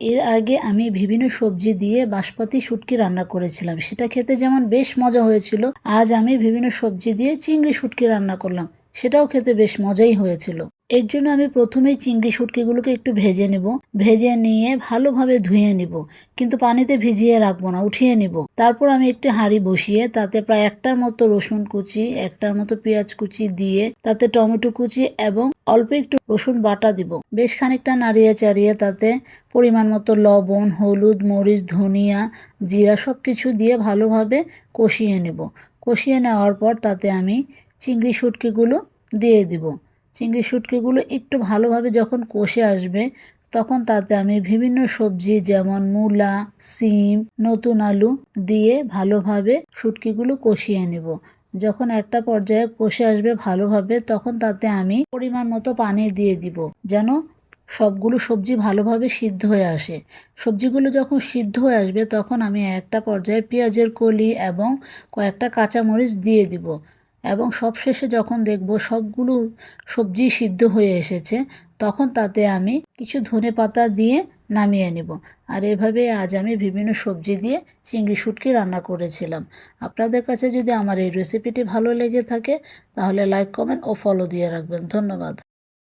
এর আগে আমি বিভিন্ন সবজি দিয়ে বাসপাতি শুটকি রান্না করেছিলাম। সেটা খেতে যেমন বেশ মজা হয়েছিল, আজ আমি বিভিন্ন সবজি দিয়ে চিংড়ি, শুটকি রান্না করলাম। সেটাও খেতে বেশ মজাই হয়েছিল। এর জন্য আমি প্রথমেই চিংড়ি শুটকিগুলোকে একটু ভেজে নেব। ভেজে নিয়ে ভালোভাবে ধুয়ে নিব। কিন্তু পানিতে ভিজিয়ে রাখব না, উঠিয়ে নিব। তারপর আমি একটি হাঁড়ি বসিয়ে তাতে প্রায় একটার মতো রসুন কুচি, একটার মতো পেঁয়াজ কুচি দিয়ে তাতে টমেটো কুচি এবং অল্প একটু রসুন বাটা দিব। বেশ খানিকটা নাড়িয়ে চাড়িয়ে তাতে পরিমাণ মতো লবণ, হলুদ, মরিচ, ধনিয়া, জিরা সব কিছু দিয়ে ভালোভাবে কষিয়ে নেব। কষিয়ে নেওয়ার পর তাতে আমি চিংড়ি শুটকিগুলো দিয়ে দিব। চিংড়ি শুটকিগুলো একটু ভালোভাবে যখন কষে আসবে, তখন তাতে আমি বিভিন্ন সবজি যেমন মূলা, সিম, নতুন আলু দিয়ে ভালোভাবে শুটকিগুলো কষিয়ে নেব। যখন একটা পর্যায়ে কষে আসবে ভালোভাবে, তখন তাতে আমি পরিমাণ মতো পানি দিয়ে দিব যেন সবগুলো সবজি ভালোভাবে সিদ্ধ হয়ে আসে। সবজিগুলো যখন সিদ্ধ হয়ে আসবে, তখন আমি একটা পর্যায়ে পেঁয়াজের কলি এবং কয়েকটা কাঁচামরিচ দিয়ে দিব। এবং সবশেষে যখন দেখব সবগুলো সবজি সিদ্ধ হয়ে এসেছে, তখন তাতে আমি কিছু ধনে পাতা দিয়ে নামিয়ে নেব। আর এভাবে আজ আমি বিভিন্ন সবজি দিয়ে চিংড়ি শুটকি রান্না করেছিলাম। আপনাদের কাছে যদি আমার এই রেসিপিটি ভালো লেগে থাকে, তাহলে লাইক কমেন্ট ও ফলো দিয়ে রাখবেন। ধন্যবাদ।